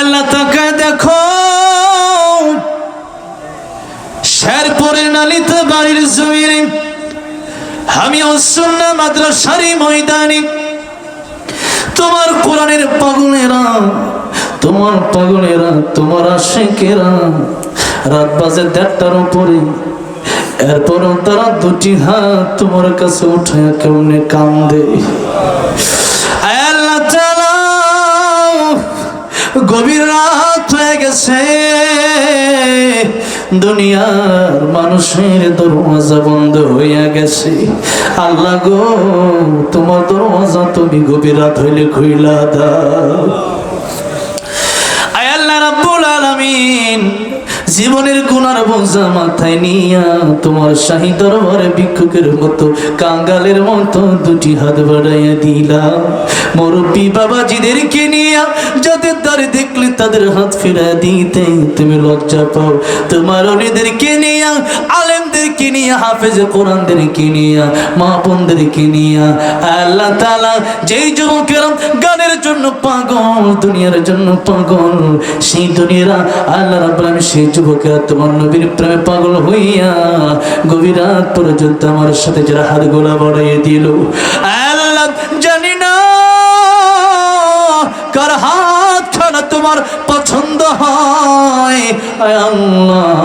আল্লাহ তাকে দেখো। শেরপুরের নালিতে বাড়ির জমিনে। আমি অসুন্না মাদ্রাসারি ময়দানে। তোমার কোরআনের পাগলেরা, তোমার পাগলেরা, তোমার আশেকেরা, রাত বাজে দেড়টার উপরে। এরপর তারা দুটি হাত তোমার কাছে উঠায় কেমনে কান্দে। গভীর রাত হয়ে গেছে। দুনিয়ার মানুষের দরওয়াজা বন্ধ হইয়া গেছে। আল্লাহ গো, তোমার দরওয়াজা তুমি গভীর রাত হইলে খুইলা দাও। জীবনের গুনার বোঝা মাথায় নিয়া তোমার শাহী দরবারে ভিক্ষুকের মতো কাঙ্গালের মতো দুটি হাত বাড়াইয়া দিলাম। মুরব্বী বাবাজিদেরকে নিয়া যাদের দ্বারে দেখলে তাদের হাত ফেরা দিতে। তুমি লজ্জা পাও। তোমার অলিদেরকে নিয়া, আলেমদেরকে নিয়া, হাফেজে কোরআনদেরকে নিয়া, মা বোনদেরকে নিয়া। আল্লাহ তাআলা যেই যুবকেরা গানের জন্য পাগল, দুনিয়ার জন্য পাগল, সেই দুনিয়ারা আল্লাহ আলামিন সেই যুবকেরা তোমার নবীর প্রেমে পাগল হইয়া গভীর রাত পর্যন্ত আমার সাথে যারা হাত গোলা বাড়াইয়ে দিল। আল্লাহ কার হাত খানা তোমার পছন্দ হয়? আল্লাহ।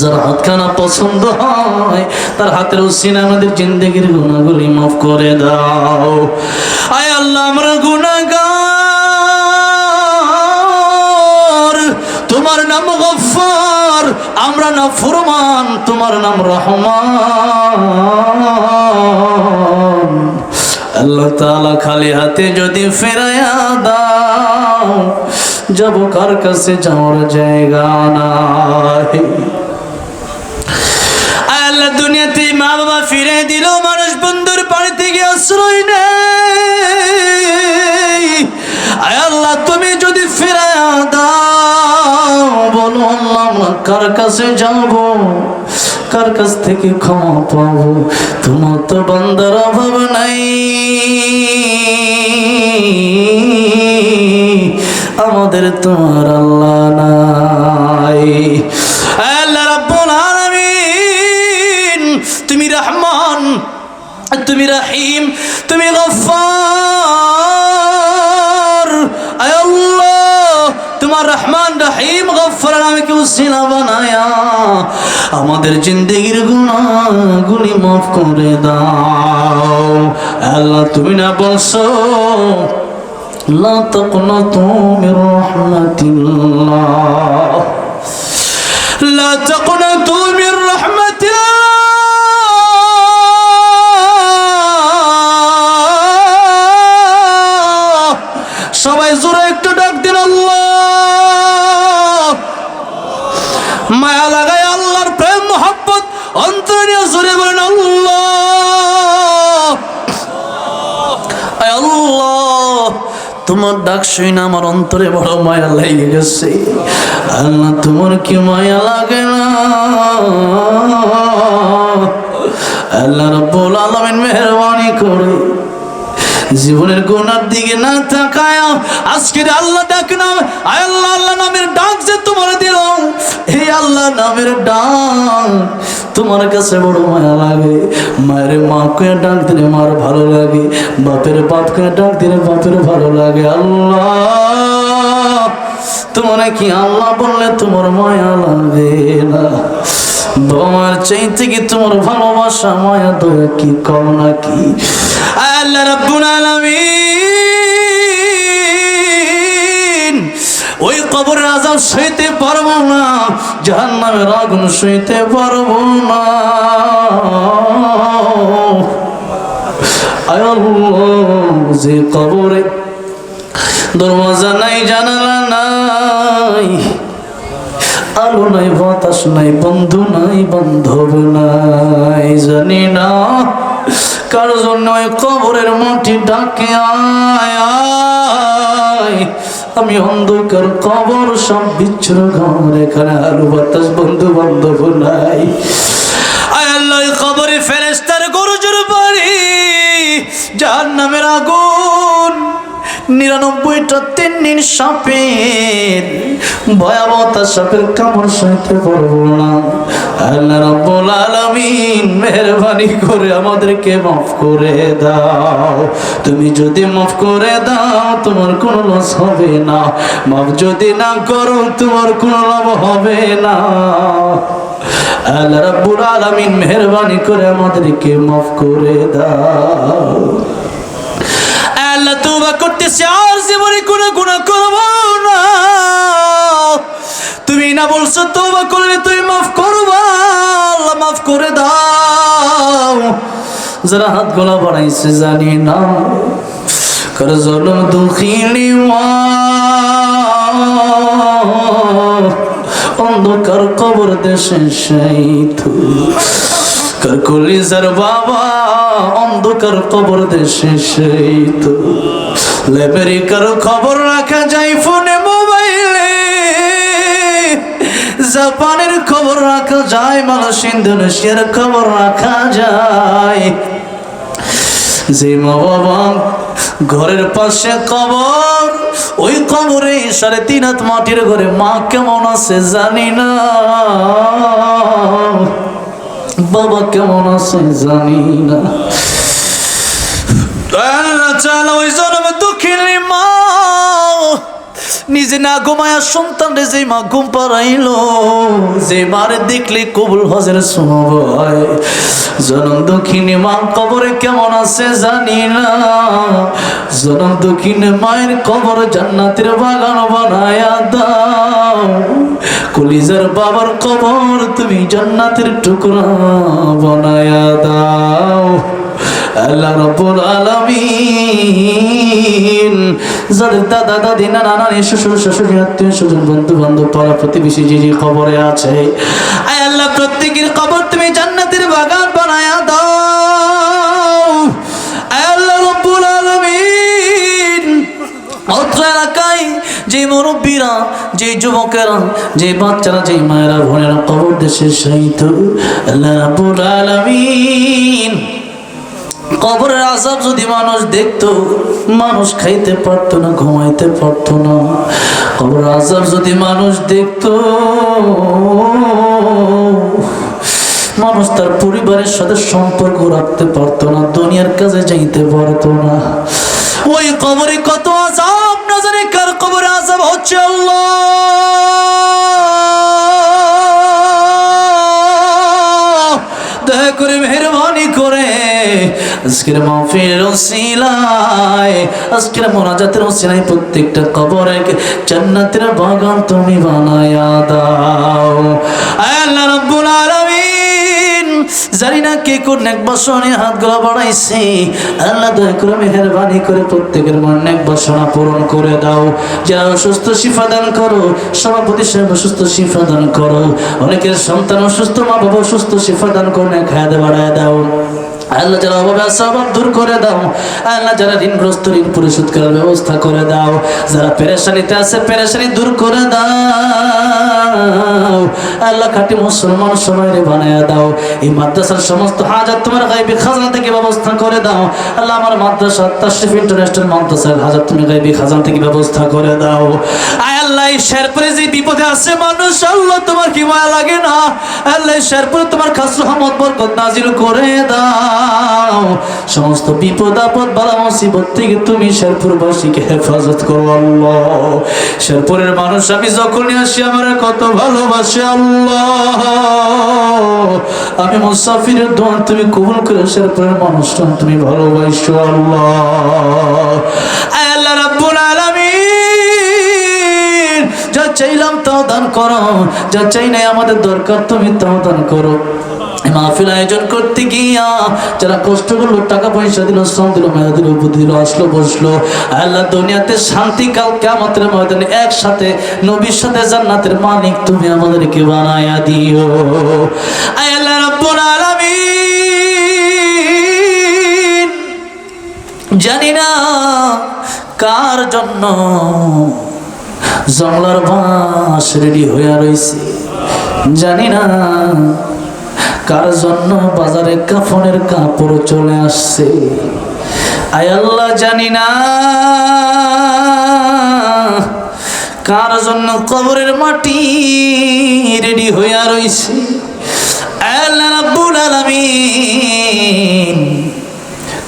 যার হাতখানা পছন্দ হয়, তার হাতের উসিনে আমাদের জিন্দগির গুণাগুলি মাফ করে দাও। আয় আল্লাহ, আমরা গুণাগার। তোমার নাম গফার আমরা না ফুরমান, তোমার নাম রহমান। আল্লাহ তাআলা খালি হাতে যদি ফেরায়া দাও, যাব কার কাছে যাওয়ার জায়গা নাই। আল্লাহ দুনিয়াতে মা বাবা ফিরে দিল, মানুষ বন্ধুর বাড়ি থেকে আশ্রয় নেই আল্লাহ, তুমি যদি ফিরে দাও, বলো আল্লাহ, কার কাছে যাব? কার কাছ থেকে ক্ষমা পাবো? তোমার তো বান্দার অভাব নাই। আমাদের তোমার আল্লাহ নাই। আমাদের জিন্দগির গুনাহগুলি মাফ করে দাও আল্লাহ তুমি না বলছো لا تقنطوا من رحمة الله لا تقنطوا তোমার ডাক শুই না আমার অন্তরে বড় মায়া লেগে গেছে। আল্লাহ তোমার কি মায়া লাগে না? আল্লাহ রব্বুল আলামিন মেহরবানি করে। জীবনের গুণার দিকে না তাকায় আজকের আল্লাহ ডাক আয় আল্লাহ আল্লাহ নামের ডাক যে তোমার দিল এই আল্লাহ নামের ডাক। তোমার কাছে বড় মায়া লাগে। মায়ের মাকে ডাক দিলে মার ভালো লাগে। বাপের বাপকে ডাক দিলে বাপের ভালো লাগে। আল্লাহ, তোমার কি আল্লাহ বললে তোমার মায়া লাগে না? তোমার চাইতে কি তোমার ভালোবাসা, মায়া দয়া কি কম নাকি? আল্লাহ রাব্বুল আলামিন। সইতে পারব না, জাহান্নামের আগুন সইতে পারব না যে কবরে দরওয়াজা নাই, জানালা নাই, আলো নাই, বাতাস নাই, বন্ধু নাই, বান্ধব নাই, জানি না কার জন্য কবরের মাটি ডাকে আয়। আমি অন্ধকার কবর সব বিচ্ছুর বাতাস বন্ধু বান্ধব নাই। কবরে ফেরেস্তার গরুজুর বাড়ি যার নামের আগুন, নিরানব্বইটা তিন দিন সাপের ভয়াবহতা সাপের কামড় সইতে পারব না। আল্লাহ মেহরবানি করে আমাদেরকে মাফ করে দাও। তুমি যদি মাফ করে দাও, তোমার কোনো লস হবে না। মাফ যদি না করো, তোমার কোনো লাভ হবে না। আল্লাহ রাব্বুল করে আমাদেরকে মাফ করে দাও। আল্লাহ করতেছে, আর জীবনে কোনো না। তুমি না বলছো করলে তুমি যারা হাত গলা বাড়াইছে, জানি না। কর জলম দুঃখিনী অন্ধকার কবর দেশে সাইথু কার কলিজার বাবা, অন্ধকার কবর দেশে সেই সাইথু আমেরিকার খবর রাখা যায় ফোনে, মোবাইলে। জাপানের খবর রাখা যায় মানুষ ইন্দোনেশিয়ার খবর রাখা যায়। যে মা বাবা ঘরের পাশে কবর, ওই কবরে সাড়ে তিন হাত মাটির ঘরে মা কেমন আছে জানি না। বাবা কেমন আছে জানি না। ওই নিজে না ঘুমায়া সন্তান রে, যে মা ঘুম পাড়াইলো, যে মারে দেখলে কবুল হজের সময় জনম দক্ষিণে মা কবরে কেমন আছে জানি না। জনম দক্ষিণে মায়ের কবর জান্নাতের বাগান বানায়া দাও। কলিজার বাবার কবর তুমি জান্নাতের টুকরা বানায়া দাও। আল্লাহ রব্বুল আলামিন। দাদা দাদি নানা নানি শ্বশুর শাশুড়ি আত্মীয় স্বজন প্রতিবেশী, যে যে খবরে আছে। আয় আল্লাহ, প্রত্যেকের খবর তুমি জান্নাতের বাগান বানায়া দাও। আয় আল্লাহ রব্বুল আলামিন। অত্র এলাকায় যে মুরব্বীরা, যে যুবকেরা, যে বাচ্চারা, যে মায়েরা, বোনেরা কবর দেশে সাহিত্য আল্লাহ রাব্বুল আলামিন। কবরের আজাব যদি মানুষ দেখতো, মানুষ খাইতে পারতো না, ঘুমাইতে পারতো না। কবরের আজাব যদি মানুষ দেখতো, মানুষ তার পরিবারের সাথে সম্পর্ক রাখতে পারতো না, দুনিয়ার কাজে যাইতে পারতো না। ওই কবরে কত আজকের মাহফিলের ওসিলায়, আজকের মোনাজাতের ওসিলায় প্রত্যেকটা কবরে জান্নাতের বাগান তুমি বানায়া দাও। আল্লাহ রাব্বুল আলামিন, জানি না কে কোন এক বসনে হাত গলা বাড়াইছে আল্লাহ দয়া করে মেহরবানি করে প্রত্যেকের মন এক বাসনা পূরণ করে দাও। যারা অসুস্থ শিফা দান করো, সভাপতি সাহেব অসুস্থ শিফা দান করো। অনেকের সন্তান অসুস্থ মা বাবা অসুস্থ, শিফা দান করে দে বাড়ায় দাও। আল্লাহ যারা অভাবে আছে অভাব দূর করে দাও। আল্লাহ যারা ঋণগ্রস্ত, ঋণ পরিশোধ করার ব্যবস্থা করে দাও। যারা পেরেশানিতে আছে, পেরেশানি দূর করে দাও। আল্লাহ খাটি মুসলমান সবাই বানায় দাও। এই মাদ্রাসার সমস্ত হাজার তোমার গাইবি খাজানা থেকে ব্যবস্থা করে দাও। আল্লাহ আমার মাদ্রাসা তাশরিফ ইন্টারন্যাশনাল মাদ্রাসার হাজার তুমি গাইবি খাজানা থেকে ব্যবস্থা করে দাও। আয় আল্লাহ শেরপুরে যে বিপদে মানুষ, আল্লাহ তোমার কি মায়া লাগে না? আল্লাহ তোমার খাস রহমত, বরকত নাজিল করে দাও। সমস্ত বিপদ, আপদ, বালা, মুসিবত থেকে তুমি শেরপুরবাসীকে হেফাজত করো, আল্লাহ। শেরপুরের মানুষ, আমি যখনই আসি, আমার কত ভালোবাসে, আল্লাহ। আমি মুসাফিরের দোয়ান তুমি কবুল করে শেরপুরের মানুষটা তুমি ভালোবাসো, আল্লাহ। আল্লাহ রাব্বুল চাইলাম তাও দান করো। যা চাই নাই আমাদের দরকার তুমি তাও দান করো। মাহফিল আয়োজন করতে গিয়া যারা কষ্ট করল, টাকা পয়সা দিল, শ্রম দিল, মেধা দিল, বুদ্ধি দিল, আসলো, বসল, আল্লাহ দুনিয়াতে শান্তি কাল কেমতের ময়দানে একসাথে নবীর সাথে জান্নাতের মালিক তুমি আমাদেরকে বানায়া দিও। আল্লাহ রাব্বুল আলামিন। জানি না কার জন্য জংলার বাঁশ রেডি হইয়া রইছে। জানি না কার জন্য বাজারে কাফনের কাপড় চলে আসছে। আয় আল্লাহ, জানি না কার জন্য কবরের মাটি রেডি হইয়া রইছে। আল্লাহ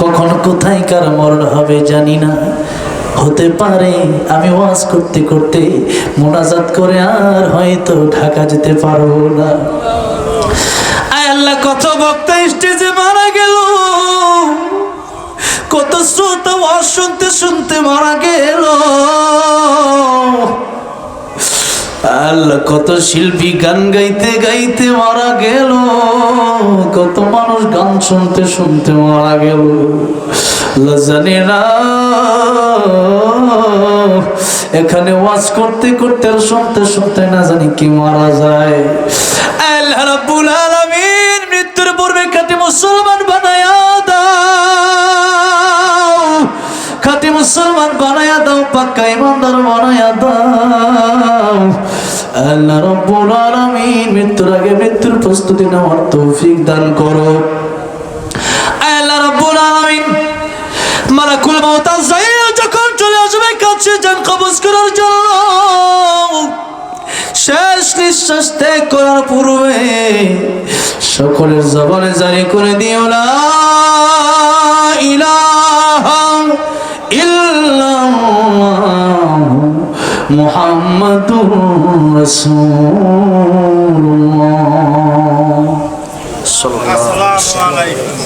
কখন কোথায় কার মরণ হবে জানি না। হতে পারে, আমি ওয়াজ করতে করতে মোনাজাত করে আর হয়তো ঢাকা যেতে পারব না। আয় আল্লাহ, কত বক্তা স্টেজে মারা গেল। কত শ্রোতা ওয়াজ শুনতে শুনতে মারা গেল। আল্লাহ, কত শিল্পী গান গাইতে গাইতে মারা গেল। কত মানুষ গান শুনতে শুনতে মারা গেল। জানি না এখানে ওয়াজ করতে করতে শুনতে শুনতে না জানি কি মারা যায়। আল্লাহ রাব্বুল আলামিন মৃত্যুর পূর্বে খাঁটি মুসলমান বানায়া দাও। খাঁটি মুসলমান বানায়া দাও, পাক্কা ইমানদার বানায়া দাও। আল্লাহ রব্বুল আলামিন মৃত্যুর আগে মৃত্যুর প্রস্তুতি নেওয়ার তৌফিক দান করো। যান কবজ করার জন্য। শেষ নিঃশ্বাস ত্যাগ করার পূর্বে সকলের জবানে জারি করে দিও না মুহাম্মাদুর আলাইকুম